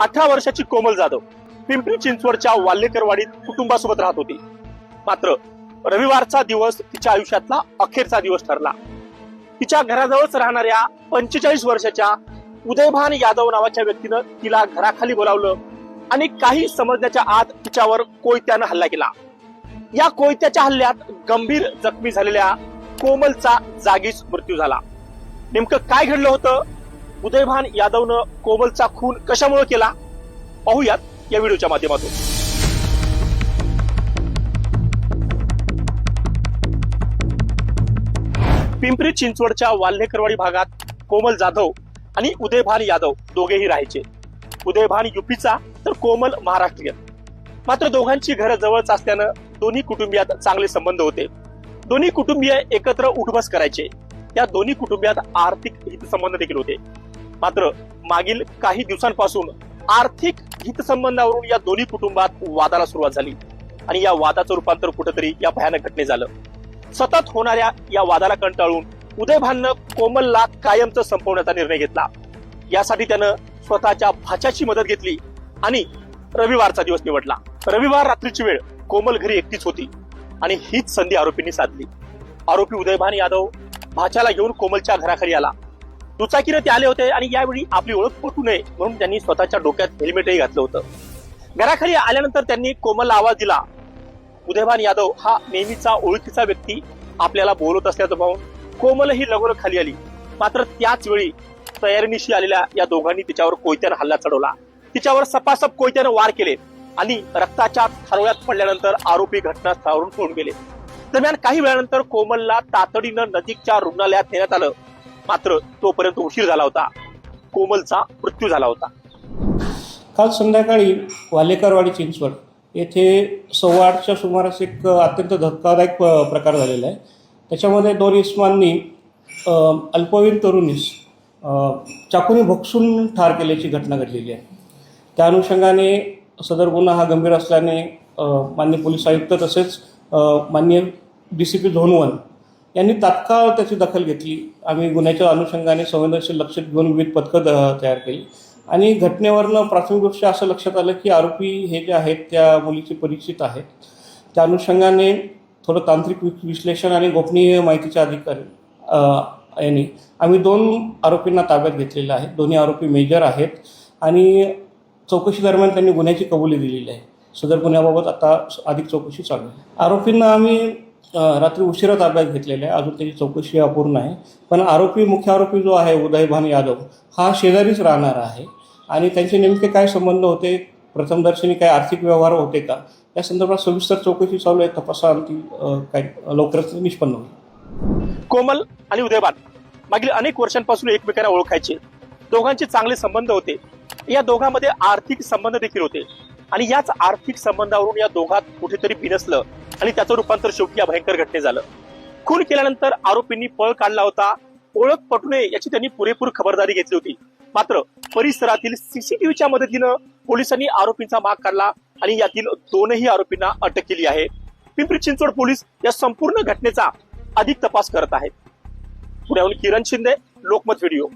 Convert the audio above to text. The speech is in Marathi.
अठरा वर्षाची कोमल जाधव पिंपरी चिंचवडच्या वाल्लेकरवाडीत कुटुंबासोबत राहत होती. मात्र रविवारचा दिवस तिच्या आयुष्यातला अखेरचा दिवस ठरला. तिच्या घराजवळच राहणाऱ्या पंचेचाळीस वर्षाच्या उदयभान यादव नावाच्या व्यक्तीनं तिला घराखाली बोलावलं आणि काही समजण्याच्या आत तिच्यावर कोयत्यानं हल्ला केला. या कोयत्याच्या हल्ल्यात गंभीर जखमी झालेल्या कोमलचा जागीच मृत्यू झाला. नेमकं काय घडलं होतं? उदयभान यादवनं कोमलचा खून कशामुळे केला? पाहूयात या व्हिडिओच्या माध्यमातून. पिंपरी चिंचवडच्या वाल्हेकरवाडी भागात कोमल जाधव आणि उदयभान यादव दोघेही राहायचे. उदयभान युपीचा तर कोमल महाराष्ट्रीयन. मात्र दोघांची घरं जवळच असल्यानं दोन्ही कुटुंबियात चांगले संबंध होते. दोन्ही कुटुंबीय एकत्र उठबस करायचे. या दोन्ही कुटुंबियात आर्थिक हितसंबंध देखील होते. मात्र मागील काही दिवसांपासून आर्थिक हितसंबंधावरून या दोन्ही कुटुंबात वादाला सुरुवात झाली. आणि या वादाचं रूपांतर कुठेतरी या भयानक घटने झालं. सतत होणाऱ्या या वादाला कंटाळून उदयभाननं कोमलला कायमचं संपवण्याचा निर्णय घेतला. यासाठी त्यानं स्वतःच्या भाच्याची मदत घेतली आणि रविवारचा दिवस निवडला. रविवार रात्रीची वेळ कोमल घरी एकटीच होती आणि हीच संधी आरोपींनी साधली. आरोपी उदयभान यादव भाच्याला घेऊन कोमलच्या घराखाली आला. दुचाकीनं ते आले होते आणि यावेळी आपली ओळख पटू नये म्हणून त्यांनी स्वतःच्या डोक्यात हेल्मेटही घातलं होतं. घराखाली आल्यानंतर त्यांनी कोमलला आवाज दिला उदयभान यादव हा नेहमीचा ओळखीचा व्यक्ती आपल्याला बोलत असल्याचं पाहून कोमलही लगोलग खाली आली. मात्र त्याच वेळी तयारीनिशी आलेल्या या दोघांनी तिच्यावर कोयत्यानं हल्ला चढवला. तिच्यावर सपासप कोयत्यानं वार केले आणि रक्ताच्या थारोळ्यात पडल्यानंतर आरोपी घटनास्थळावरून पळून गेले दरम्यान काही वेळानंतर कोमलला तातडीनं नजीकच्या रुग्णालयात नेण्यात आलं. मात्र तोपर्यंत उशीर झाला होता. कोमलचा मृत्यू झाला होता. काल संध्याकाळी वालेकरवाडी चिंचवड येथे सव्वा आठच्या सुमारास एक अत्यंत धक्कादायक प- प्रकार झालेला आहे. त्याच्यामध्ये दोन इस्मांनी अल्पवयीन तरुणीस चाकूने भोगसून ठार केल्याची घटना घडलेली आहे. त्या अनुषंगाने सदर गुन्हा हा गंभीर असल्याने मान्य पोलीस आयुक्त तसेच मान्य माननीय डी सी पी धोनवन यांनी तात्काळ त्याची दखल घेतली. आम्ही गुन्ह्याच्या अनुषंगाने संवेदनशील लक्ष घेऊन विविध पथकं द- तयार केली. आणि घटनेवरनं प्राथमिकदृष्ट्या असं लक्षात आलं की आरोपी हे जे आहेत त्या मुलीचे परिचित आहेत. त्या अनुषंगाने थोडं तांत्रिक वि- विश्लेषण आणि गोपनीय माहितीच्या अधिकारी यांनी आम्ही दोन आरोपींना ताब्यात घेतलेलं आहे. दोन्ही आरोपी मेजर आहेत आणि चौकशी दरम्यान त्यांनी गुन्ह्याची कबुली दिलेली आहे. सदर गुन्ह्याबाबत आता अधिक चौकशी चालू आहे. आरोपींना आम्ही रात्री उशिरा ताब्यात घेतलेला आहे. अजून त्याची चौकशी अपूर्ण आहे. पण आरोपी मुख्य आरोपी जो आहे उदयभान यादव हा शेजारीच राहणार आहे. आणि त्यांचे नेमके काय संबंध होते? प्रथमदर्शनी काय आर्थिक व्यवहार होते का? या संदर्भात सविस्तर चौकशी चालू आहे. तपासाअंती अ, काय लवकरच निष्पन्न होईल. कोमल आणि उदयबान मागील अनेक वर्षांपासून एकमेकांना ओळखायचे. दोघांचे चांगले संबंध होते. या दोघांमध्ये आर्थिक संबंध देखील होते. आणि याच आर्थिक संबंधावरून या दोघात कुठेतरी बिनसलं आणि त्याचं रूपांतर शेवटी या भयंकर घटने झालं. खून केल्यानंतर आरोपींनी पळ काढला होता. ओळख पटू नये याची त्यांनी पुरेपूर खबरदारी घेतली होती. मात्र परिसरातील सीसीटीव्हीच्या मदतीनं पोलिसांनी आरोपींचा माग काढला आणि यातील दोनही आरोपींना अटक केली आहे. पिंपरी चिंचवड पोलीस या संपूर्ण घटनेचा अधिक तपास करत आहेत. पुण्याहून किरण शिंदे लोकमत व्हिडिओ.